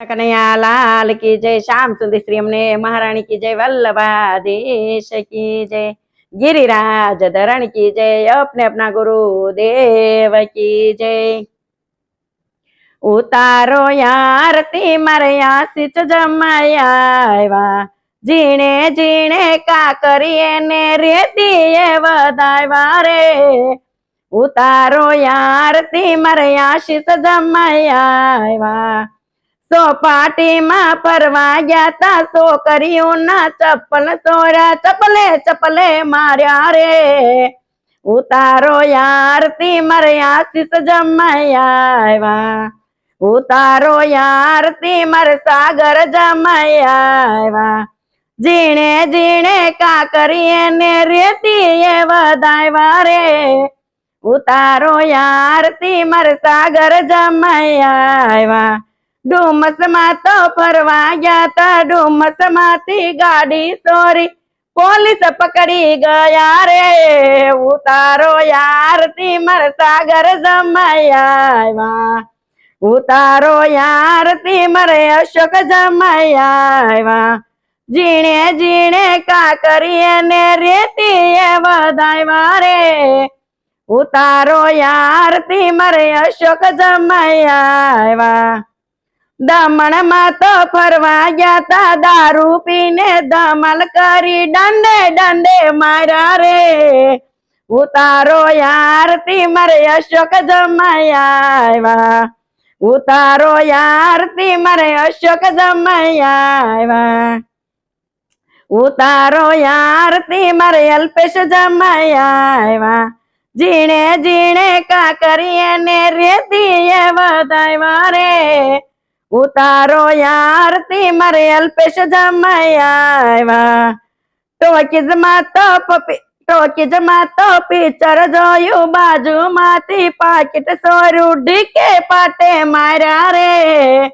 कन्हैया लाल की जय, श्याम सुंदर श्री हमने, महारानी की जय, वल्लभा देश की जय, गिरिराज धरण की जय, अपने अपना गुरु देव की जय। उतारो यार ती मरिया सिच जमाया जीणे जीने का करिए ने रे दिए वदायवा रे। उतारो यार ती मरिया सिच जमाया સોપાટીમાં ફરવા ગયા તા છોકરીઓના ચપ્પલ સોરા ચપલે ચપલે માર્યા રે. ઉતારો યારતી મારે આશીષ જમાયા ઉતારો યારતી મારે સાગર જમાયા જીણે જીણે કા કરીએ ને રેતી એ વધાવ્યા રે. ઉતારો યારતી મારે સાગર જમાયા ડુમસમાં તો ફરવા ગયા તા. ડુમસમાંથી ગાડી ચોરી પોલીસ પકડી ગયા રે. ઉતારો યાર મારે સાગર જમાયા ઉતારો યાર મારે અશોક જમાયા જીણે જીણે કા કરીએ ને રેતી એ વધાવ્યા રે. ઉતારો યાર મારે અશોક જમાયા દમણમાં તો ફરવા ગયા તા દારૂ પીને ધમલ કરી દંડે દંડે માર્યા રે. ઉતારો યારતી મારે અશોક જમાયા ઉતારો યારતી મારે અશોક જમાયા ઉતારો યારતી મારે અલ્પેશ જમાયા જીણે જીણે કા કરીએ ને રેતી એ વધાવ્યા રે. ઉતારો યારતી મારે અલ્પેશ જમાયા ટોકીજમાં તો ટોકીજમાં તો પિક્ચર જોયું, બાજુમાંથી પાકીટ સોરું ઢીકે પાટે માર્યા રે.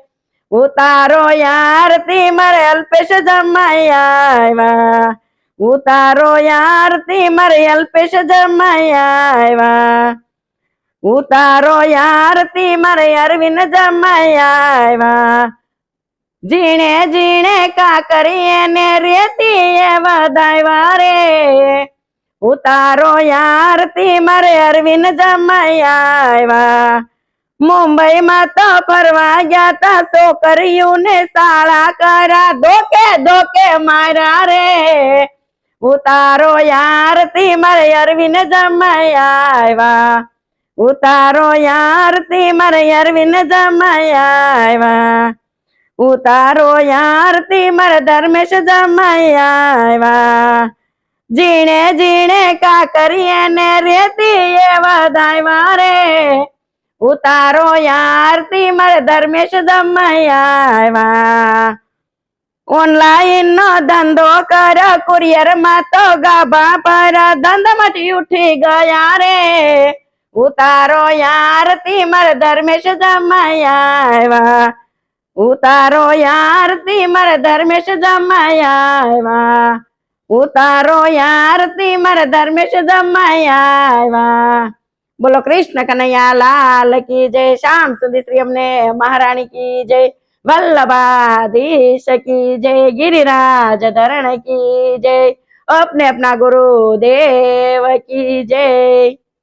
ઉતારો યારતી મારે અલ્પેશ જમાયા ઉતારો યારતી મારે અલ્પેશ જમાયા ઉતારો યારતી મારે અરવિંદ જમાયા જીણે જીણે કા કરીએ ને રેતી એ વધાવ્યા રે ઉતારો યારતી મારે અરવિંદ જમાયા મુંબઈ માં તો ફરવા ગયા તા છોકરીયું ને શાળા કરા ધોકે ધોકે માર્યા રે ઉતારો યારતી મારે અરવિંદ જમાયા ઉતારો યારતી મારે અરવિંદ જમાયા ઉતારો યારતી મારે ધર્મેશ જમાયા જીણે જીણે કા કરીએ ને રેતી એ વધાવ્યા રે. ઉતારો યારતી મારે ધર્મેશ જમાયા ઓનલાઈન નો ધંધો કર કુરિયરમાં તો ગાભા પર ધંધામાંથી ઉઠી ગયા રે. ઉતારો યારતી મારે ધર્મેશ જમાયા ઉતારો યારતી મારે ધર્મેશ જમાયા ઉતારો યારતી મારે ધર્મેશ જમાયા બોલો કૃષ્ણ કનૈયા લાલ કી જય શ્યામ સુંદર શ્રી અમને મહારાણી કી જય वल्लभाधीश की जय गिरिराज धरण की जय अपने अपना गुरु देव की जय